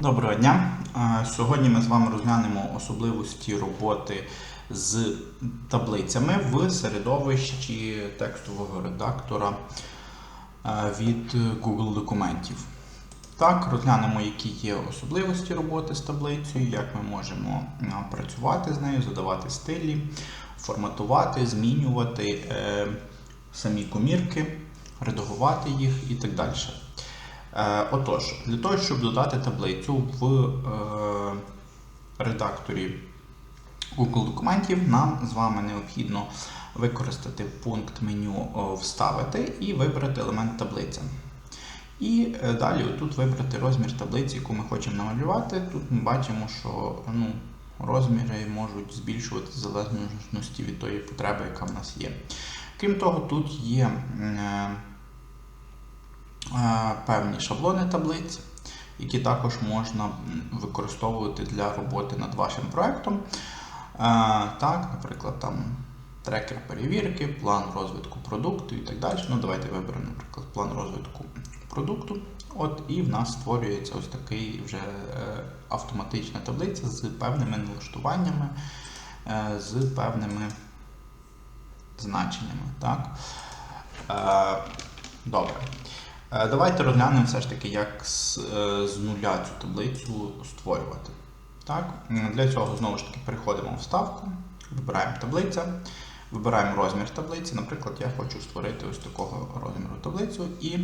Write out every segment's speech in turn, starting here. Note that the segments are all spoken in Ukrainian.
Доброго дня! Сьогодні ми з вами розглянемо особливості роботи з таблицями в середовищі текстового редактора від Google документів. Так, розглянемо, які є особливості роботи з таблицею, як ми можемо працювати з нею, задавати стилі, форматувати, змінювати е, самі комірки, редагувати їх і так далі. Е, Отож, для того, щоб додати таблицю в е, редакторі Google документів, нам з вами необхідно використати пункт меню Вставити і вибрати елемент таблиця. І е, далі тут вибрати розмір таблиці, яку ми хочемо намалювати. Тут ми бачимо, що ну, розміри можуть збільшувати в залежності від тої потреби, яка в нас є. Крім того, тут є. Певні шаблони таблиць, які також можна використовувати для роботи над вашим проектом. Е, Так, наприклад, там трекер перевірки, план розвитку продукту і так далі. Ну, давайте виберемо, наприклад, план розвитку продукту. От і в нас створюється ось такий вже е, автоматична таблиця з певними налаштуваннями, е, з певними значеннями. Так? Е, Добре. Е, Давайте розглянемо все ж таки, як з, е, з нуля цю таблицю створювати. Так? Для цього знову ж таки переходимо в вставку, вибираємо таблиця, вибираємо розмір таблиці. Наприклад, я хочу створити ось такого розміру таблицю, і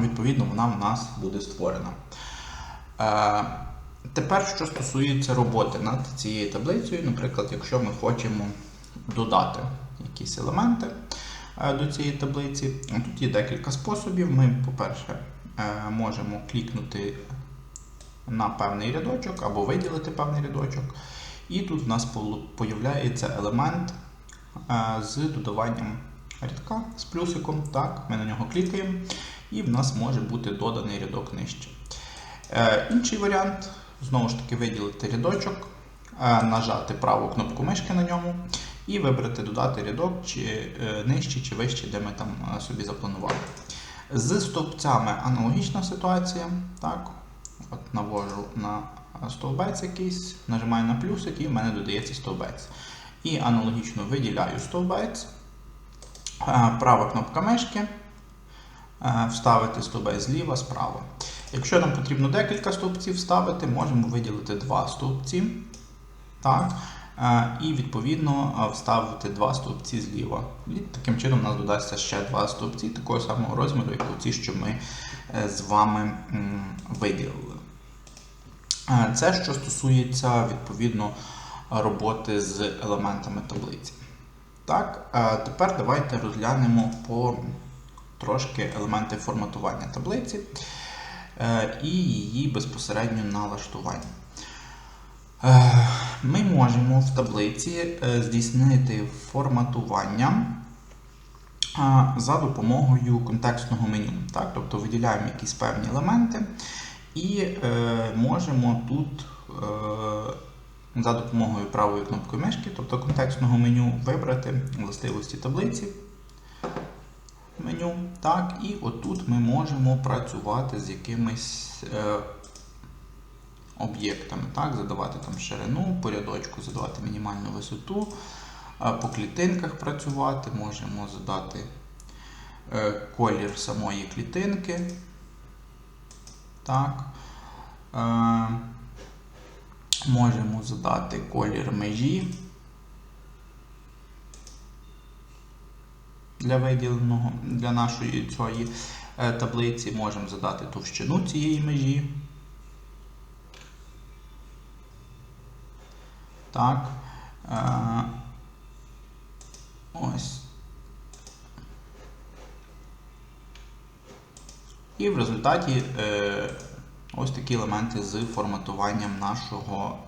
відповідно вона в нас буде створена. Е, Тепер, що стосується роботи над цією таблицею, наприклад, якщо ми хочемо додати якісь елементи до цієї таблиці, тут є декілька способів. Ми, по-перше, е, можемо клікнути на певний рядочок або виділити певний рядочок. І тут в нас з'являється елемент е, з додаванням рядка з плюсиком. Так, Ми на нього клікаємо, і в нас може бути доданий рядок нижче. Е, Інший варіант знову ж таки виділити рядочок, е, нажати праву кнопку мишки на ньому і вибрати додати рядок чи е, нижче, чи вище, де ми там е, собі запланували. З стовпцями аналогічна ситуація. Так, от навожу на стовбець якийсь, нажимаю на плюсик і в мене додається стовбець. І аналогічно виділяю стовбець, Е, права кнопка мишки, вставити стовбець зліва, справа. Якщо нам потрібно декілька стовпців вставити, можемо виділити два стовпці. Так, і відповідно вставити два стовпці зліва. І таким чином у нас додасться ще два стовпці такого самого розміру, як ті, що ми е, з вами виділили. Це що стосується відповідно роботи з елементами таблиці. Так, тепер давайте розглянемо по трошки елементи форматування таблиці е, і її безпосередньо налаштування. Е, Ми можемо в таблиці е, здійснити форматування за допомогою контекстного меню. Так? Тобто виділяємо якісь певні елементи і е, можемо тут е, за допомогою правої кнопки мишки, тобто контекстного меню, вибрати властивості таблиці меню. Так, і отут ми можемо працювати з якимись е, об'єктами, так, задавати там ширину, по рядочку задавати мінімальну висоту, е, по клітинках працювати, можемо задати е, колір самої клітинки. Так. Е, Можемо задати колір межі для виділеного для нашої цієї таблиці. Можемо задати товщину цієї межі. Так. Е, ось. І в результаті е, ось такі елементи з форматуванням нашого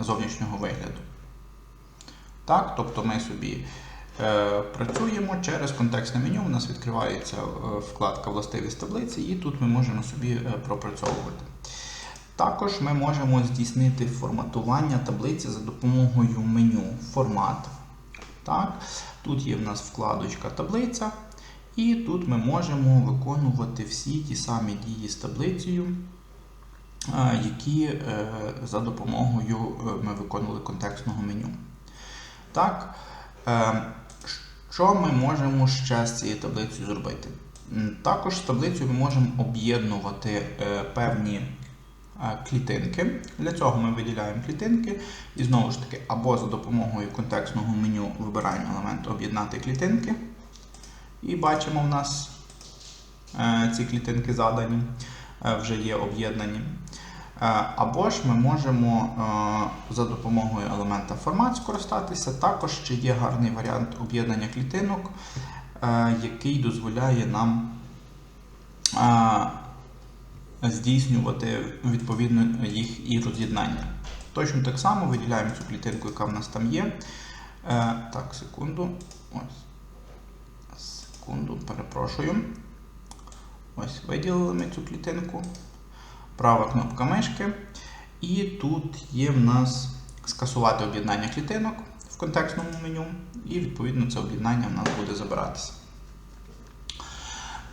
зовнішнього вигляду. Так, тобто ми собі е, працюємо через контекстне меню. У нас відкривається вкладка Властивість таблиці, і тут ми можемо собі пропрацьовувати. Також ми можемо здійснити форматування таблиці за допомогою меню Формат. Так. Тут є в нас вкладочка таблиця, і тут ми можемо виконувати всі ті самі дії з таблицею, е, які е, за допомогою е, ми виконували контекстного меню. Так, що ми можемо ще з цією таблицею зробити? Також з таблицею ми можемо об'єднувати певні клітинки. Для цього ми виділяємо клітинки і знову ж таки, або за допомогою контекстного меню вибираємо елемент об'єднати клітинки. І бачимо, в нас е, ці клітинки задані, е, вже є об'єднані. Е, Або ж ми можемо е, за допомогою елемента формат скористатися. Також ще є гарний варіант об'єднання клітинок, е, який дозволяє нам е, здійснювати відповідно їх і роз'єднання. Точно так само виділяємо цю клітинку, яка в нас там є. Е, Так, секунду. Ось. Секунду, перепрошую. Ось, виділили ми цю клітинку. Права кнопка мишки. І тут є в нас скасувати об'єднання клітинок в контекстному меню, і відповідно це об'єднання в нас буде забиратися.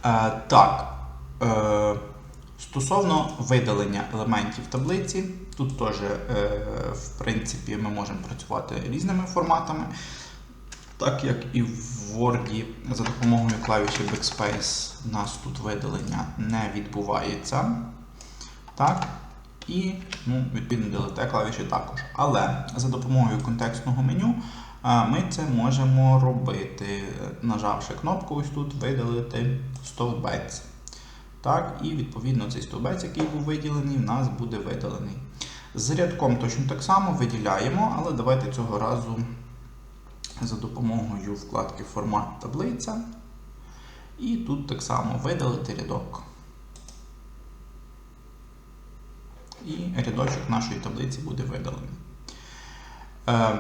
Е, так. Е, стосовно видалення елементів таблиці, тут теж, е, в принципі, ми можемо працювати різними форматами. Так як і в Word за допомогою клавіші Backspace у нас тут видалення не відбувається. Так. І, ну, відповідно, Delete клавіші також. Але за допомогою контекстного меню ми це можемо робити, нажавши кнопку ось тут видалити стовбець. Так, і відповідно цей стовбець, який був виділений, в нас буде видалений. З рядком точно так само виділяємо, але давайте цього разу за допомогою вкладки Формат таблиця. І тут так само видалити рядок. І рядочок нашої таблиці буде видалений. Е,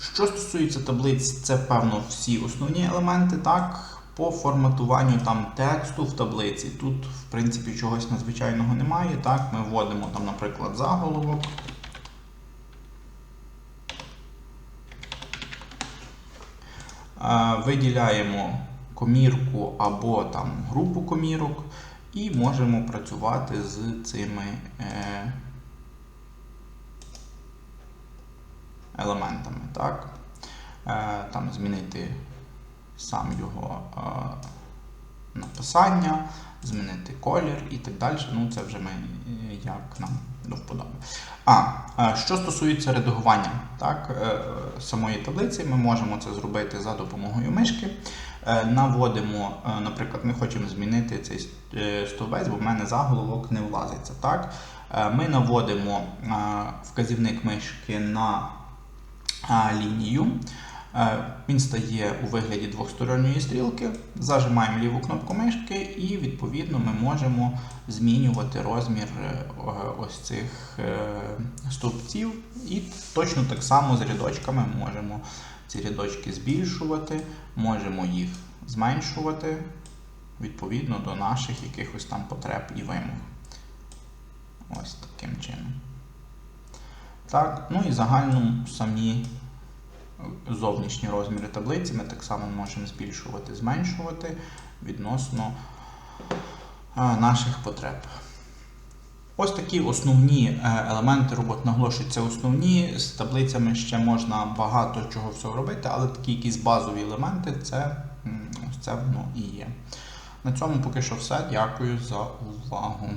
Що стосується таблиць, це певно всі основні елементи. так. По форматуванню там тексту в таблиці. Тут, в принципі, чогось надзвичайного немає. Так, Ми вводимо, там, наприклад, заголовок. Виділяємо комірку або там групу комірок і можемо працювати з цими е, елементами. Так? Е, Там змінити сам його е, написання, змінити колір і так далі. Ну, це вже ми як нам до вподоби. А, е, що стосується редагування так, е, самої таблиці, ми можемо це зробити за допомогою мишки. Наводимо, наприклад, ми хочемо змінити цей стовбець, бо в мене заголовок не влазиться. Так? Ми наводимо вказівник мишки на лінію. Е, Він стає у вигляді двосторонньої стрілки, зажимаємо ліву кнопку мишки, і відповідно ми можемо змінювати розмір е, ось цих е, стовпців. І точно так само з рядочками можемо ці рядочки збільшувати, можемо їх зменшувати відповідно до наших якихось там потреб і вимог. Ось таким чином. Так, ну і загально самі зовнішні розміри таблиці ми так само можемо збільшувати, зменшувати відносно наших потреб. Ось такі основні е, елементи робот наголошують, це основні. З таблицями ще можна багато чого всього робити, але такі якісь базові елементи це, ось це воно і є. На цьому поки що все. Дякую за увагу.